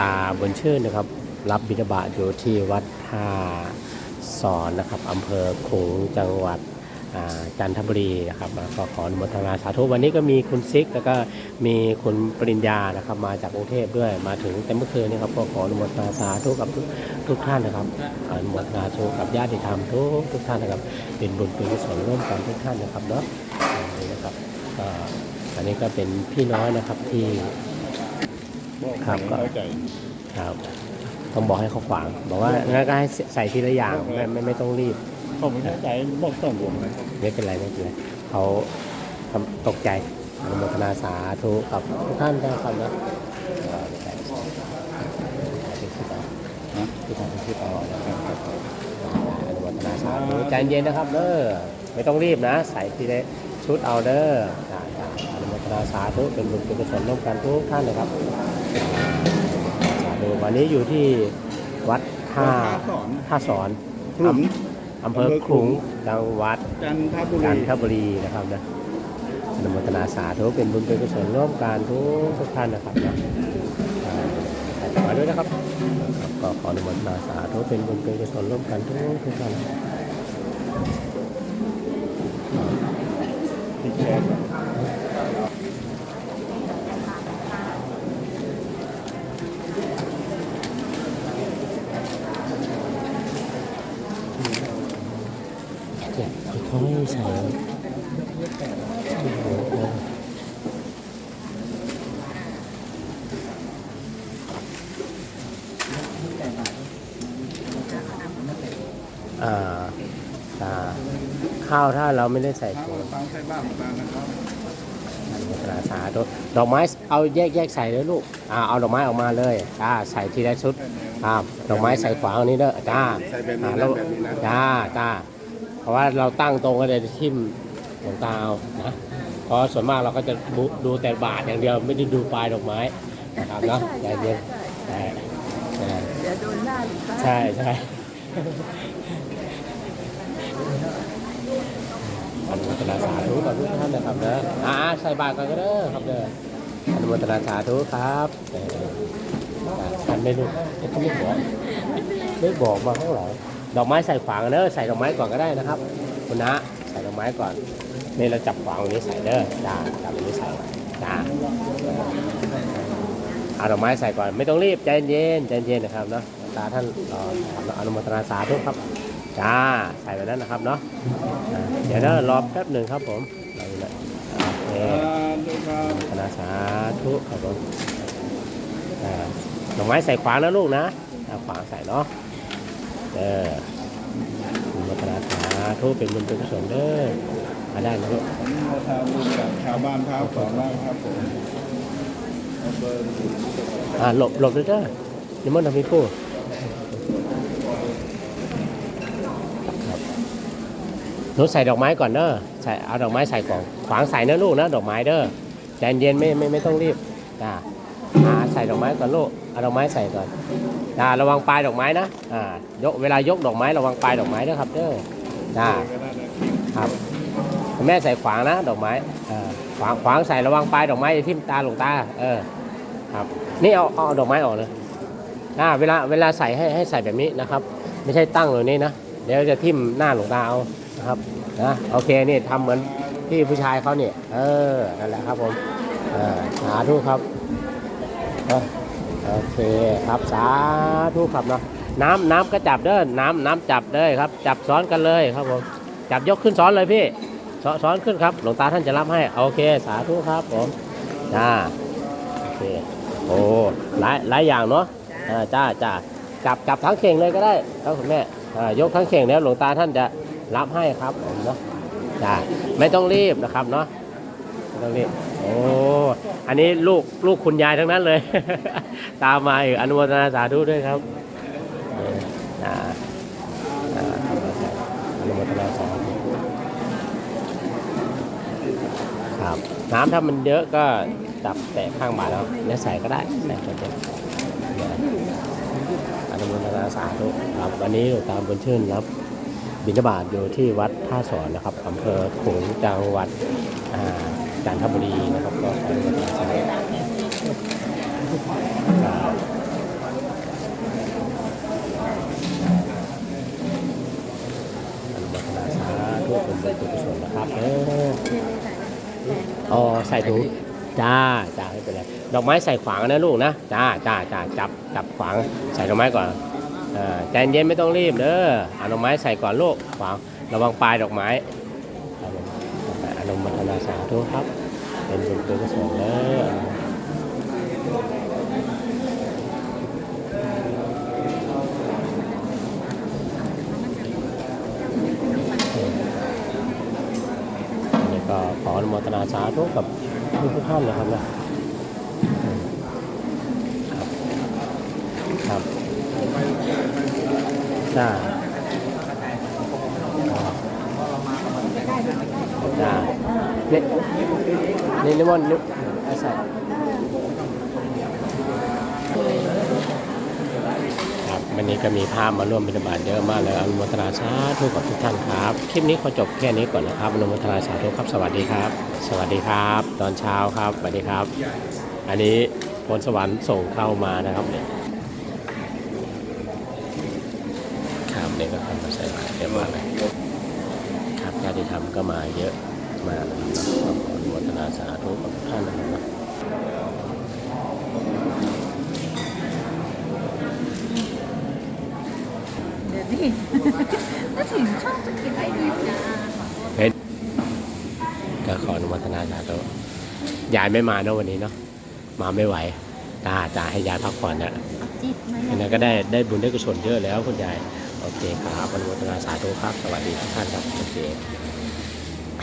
ตาบนชื่นนะครับ รับบิณฑบาตอยู่ที่วัดท่าสอนนะครับอำเภอขุงจังหวัดจันทบุรีนะครับก็ขออนุโมทนาสาธุวันนี้ก็มีคุณซิก แล้วก็มีคุณปริญญานะครับมาจากกรุงเทพด้วยมาถึงแต่เมื่อคืนนี้ครับก็ขออนุโมทนาสาธุกับทุกท่านนะครับอนุโมทนาสาธุกับญาติธรรมทุกทุกท่านนะครับเป็นบุญเป็นกุศลร่วมกันทุกท่านนะครับเนาะนี่นะครับอันนี้ก็เป็นพี่น้อยนะครับที่ ครับก็ เข้าใจครับต้องบอกให้เขาขวาง บอกว่างั้นก็ให้ใส่ทีละอย่างไม่ไม่ไม่ต้องรีบเขาไม่เข้าใจบอกต้องผมนะไม่เป็นไรไม่เป็นไรเขาทำตกใจอนุโมทนาสาธุกับทุกท่านนะครับนะเอ่อที่ถ่ายที่ถ่ายที่ต่อนะครับอนุโมทนาสาธุใจเย็นนะครับเด้อไม่ต้องรีบนะ ใส่ทีละชุดเอาเด้อจ้าจ้าอนุโมทนาสาธุเป็นบุญเป็นกุศลร่วมกันทุกท่านนะครับสาธุ วันนี้อยู่ที่วัดท่าสอนท่าสอนขลุงอำเภอขลุงจังหวัดจันทบุจันรีทบุรีนะครับนะอนุโมทนาสาธุเป็นบุญเป็นกุศลร่วมกันทุกทุกท่านนะครับนะอ่าถ่ายมาด้วยนะครับครับก็ขออนุโมทนาสาธุเป็นบุญเป็นกุศลร่วมกันทุกทุกท่านติดแชร์ เจ็บค่อยๆใส่โอ้โหอ่าอ่าข้าวถ้าเราไม่ได้ใส่ทางถุงทางใช้บ้านของเรานะครับอนุโมทนาสาธุดอกไม้เอาแยกแยกใส่เลยลูกอ่าเอาดอกไม้ออกมาเลยอ่าใส่ทีละชุดอ่าดอกไม้ใส่ขวางอันนี้เด้อจ้าใส่แบบนี้อ่านะแล้วแบบนี้นะจ้าจ้า เพราะว่าเราตั้งตรงก็เลยทิ่มหลวงตาเอานะเพราะส่วนมากเราก็จะดูดูแต่บาทอย่างเดียวไม่ได้ดูปลายดอกไม้นะครับเนาะใจเย็นใช่ใช่เดี๋ยวโดนหน้าหรือเปล่าใช่ใช่อนุโมทนาสาธุกับทุกท่านนะครับเด้ออ่าใส่บาตรกันก็เด้อครับเด้ออนุโมทนาสาธุครับเอออ่าท่านไม่รู้เขาไม่บอกไม่บอกมาข้างหลัง ดอกไม้ใส่ขวางเด้อใส่ดอกไม้ก่อนก็ได้นะครับ คุณนะใส่ดอกไม้ก่อนนี่เราจับขวางตรงนี้ใส่เด้อจ้าจับตรงนี้ใส่จ้าเอาดอกไม้ใส่ก่อนไม่ต้องรีบใจเย็นใจเย็นนะครับเนาะตาท่านอครับอนุโมทนาสาธุครับจ้าใส่ไปแล้วนะครับเนาะเดี๋ยวเด้อรอแป๊บหนึ่งครับผมเราอยู่นะโอเคครับธนาสาธุครับผมดอกไม้ใส่ขวางนะลูกนะขวางใส่เนาะ อออนุโมทนาสาธุเป็นบุญเป็นกุศลเด้อมาได้นะลูกผมมาทำบุญกับชาวบ้านท้าวสอนมากครับผมเอาเบอร์อ่าหลบหลบด้วยเด้อนิมนต์ทำพิพูครับหนูใส่ดอกไม้ก่อนเด้อใส่เอาดอกไม้ใส่ก่อนขวางใส่นะลูกนะดอกไม้เด้อใจเย็นไม่ไม่ไม่ต้องรีบจ้า อ่าใส่ดอกไม้ก่อนลูกเอาดอกไม้ใส่ก่อนจ้าระวังปลายดอกไม้นะอ่ายกเวลายกดอกไม้ระวังปลายดอกไม้ด้วยครับเด้อจ้าก็ได้ครับแม่ใส่ขวางนะดอกไม้อ่าขวางขวางใส่ระวังปลายดอกไม้จะทิ่มตาหลงตาเออครับนี่เอาเอาดอกไม้ออกเลยอ่าเวลาเวลาใส่ให้ให้ใส่แบบนี้นะครับ ไม่ใช่ตั้งเลยนี่นะเดี๋ยวจะทิ่มหน้าหลงตาเอานะครับนะโอเคนี่ทำเหมือนพี่ผู้ชายเขาเนี่ยเออนั่นแหละครับผมเออสาธุครับ โอเคครับสาธุครับเนาะน้ำน้ำก็จับเด้อน้ำน้ำจับเลยครับ จับซ้อนกันเลยครับผมจับยกขึ้นซ้อนเลยพี่ซ้อนขึ้นครับ หลวงตาท่านจะรับให้โอเค สาธุครับผมจ้าโอเคโอ้หลายหลายอย่างเนาะอ่าจ้าจ้าจับจับทั้งเข่งเลยก็ได้ครับคุณแม่ยกทั้งเข่งแล้วหลวงตาท่านจะรับให้ครับผมเนาะจ้าไม่ต้องรีบนะครับเนาะ ต้องรีบโอ้อันนี้ลูกลูกคุณยายทั้งนั้นเลย ตามมาอีกอนุโมทนาสาธุด้วยครับอ่าอนุโมทนาสาธุครับน้ำถ้ามันเยอะก็จับแตะข้างบาทแล้วเนี่ใส่ก็ได้ใส่ก็ได้เนี่ยอนุโมทนาสาธุครับวันนี้ตามบุญชื่นรับบิณฑบาตอยู่ที่วัดท่าสอนนะครับอำเภอขลุงจังหวัดอ่า จันทบุรีนะครับก็ขอให้ประชาชนเป็นตัวกุศลนะครับเอออ๋อใส่ถุงจ้าจ้าไม่เป็นไรดอกไม้ใส่ขวางนะลูกนะจ้าจ้าจ้าจับจับขวางใส่ดอกไม้ก่อนใจเย็นไม่ต้องรีบเด้อเอาดอกไม้ใส่ก่อนลูกขวางระวังปลายดอกไม้ นุโมทนาสาธุครับ เป็นบุญเป็นกุศลเด้ออันนี้ก็ขออนุโมทนาสาธุกับทุกท่านเลยครับนะครับครับจ้า จ้านี่นี่นิมนต์นิอาศัยครับวันนี้ก็มีภาพมาร่วมบิณฑบาตเยอะมากเลยอนุโมทนาสาธุกับทุกท่านครับ คลิปนี้ขอจบแค่นี้ก่อนนะครับอนุโมทนาสาธุครับ สวัสดีครับ สวัสดีครับ ตอนเช้าครับสวัสดีครับ อันนี้พลสวรรค์ส่งเข้ามานะครับเนี่ยครับนี่ก็ทำมาใส่บาตรเยอะมากเลยครับญาติธรรมก็มาเยอะ มากนะครับขออนุโมทนาสาธุกับท่านนะครับเดี๋ยวนี่ก็ถึงชอบจะกินไอเดียจ้าเพชรก็ขออนุโมทนาสาธุยายไม่มาเนอะวันนี้เนาะมาไม่ไหวตาตาให้ยายพักผ่อนเนี่ยจิตไหมอันนั้นก็ได้ได้บุญได้กุศลเยอะแล้วคุณยาย โอเคครับอนุโมทนาสาธุครับ สวัสดีทุกท่านครับโอเค